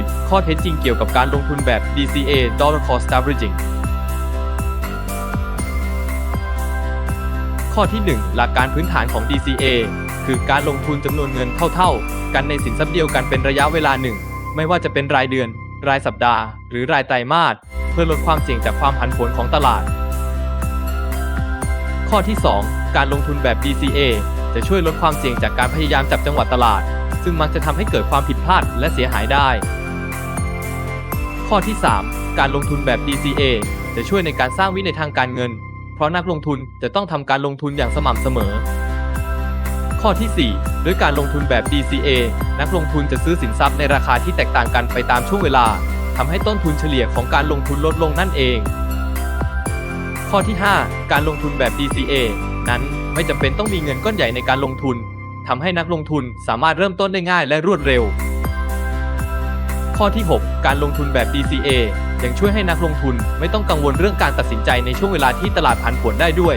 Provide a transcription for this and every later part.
10 ข้อเท็จจริงเกี่ยวกับการลงทุนแบบ DCA Dollar Cost Averaging ข้อที่ 1 หลักการพื้นฐานของ DCA คือการลงทุนจำนวนเงินเท่าๆ กันในสินทรัพย์เดียวกันเป็นระยะเวลาหนึ่ง ไม่ว่าจะเป็นรายเดือน รายสัปดาห์ หรือรายไตรมาส เพื่อลดความเสี่ยงจากความผันผวนของตลาด ข้อที่ 2 การลงทุนแบบ DCA จะช่วยลดความเสี่ยงจากการพยายามจับจังหวะตลาด ซึ่งมักจะทำให้เกิดความผิดพลาดและเสียหายได้ ข้อที่ 3 การลงทุนแบบ DCA จะช่วยในการสร้างวินัยทางการเงิน เพราะนักลงทุนจะต้องทำการลงทุนอย่างสม่ำเสมอ ข้อที่ 4 ด้วยการลงทุนแบบ DCA นักลงทุนจะซื้อสินทรัพย์ในราคาที่แตกต่างกันไปตามช่วงเวลาทำให้ต้นทุนเฉลี่ยของการลงทุนลดลงนั่นเอง ข้อที่ 5 การลงทุนแบบ DCA นั้นไม่จำเป็นต้องมีเงินก้อนใหญ่ในการลงทุนทำให้นักลงทุนสามารถเริ่มต้นได้ง่ายและรวดเร็ว ข้อที่ 6 การลงทุนแบบ DCA ยังช่วยให้นักลงทุนไม่ต้องกังวลเรื่องการตัดสินใจในช่วงเวลาที่ตลาดผันผวนได้ด้วย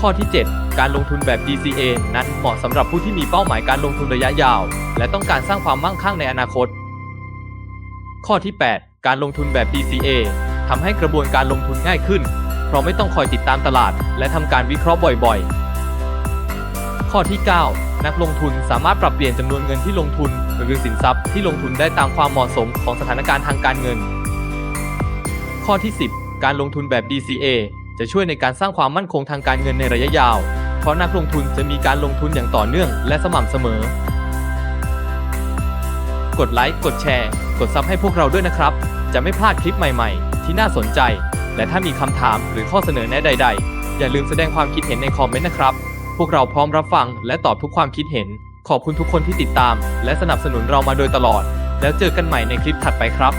ข้อที่ 7 การลงทุนแบบ DCA นั้นเหมาะสำหรับผู้ที่มีเป้าหมายการลงทุนระยะยาว และต้องการสร้างความมั่งคั่งในอนาคต ข้อที่ 8 การลงทุนแบบ DCA ทำให้กระบวนการลงทุนง่ายขึ้น เพราะไม่ต้องคอยติดตามตลาด และทำการวิเคราะห์บ่อยๆ ข้อที่ 9 นักลงทุนสามารถปรับเปลี่ยนจำนวนเงินที่ลงทุน หรือสินทรัพย์ที่ลงทุนได้ตามความเหมาะสมของสถานการณ์ทางการเงิน ข้อที่ 10 การลงทุนแบบ DCA จะช่วยในการสร้างความมั่นคงทางการเงินในระยะยาว เพราะนักลงทุนจะมีการลงทุนอย่างต่อเนื่องและสม่ำเสมอ กดไลค์ กดแชร์ กดซับให้พวกเราด้วยนะครับ จะไม่พลาดคลิปใหม่ๆ ที่น่าสนใจ และถ้ามีคำถามหรือข้อเสนอแนะใด ๆ อย่าลืมแสดงความคิดเห็นในคอมเมนต์นะครับ พวกเราพร้อมรับฟังและตอบทุกความคิดเห็น ขอบคุณทุกคนที่ติดตาม และสนับสนุนเรามาโดยตลอด แล้วเจอกันใหม่ในคลิปถัดไปครับ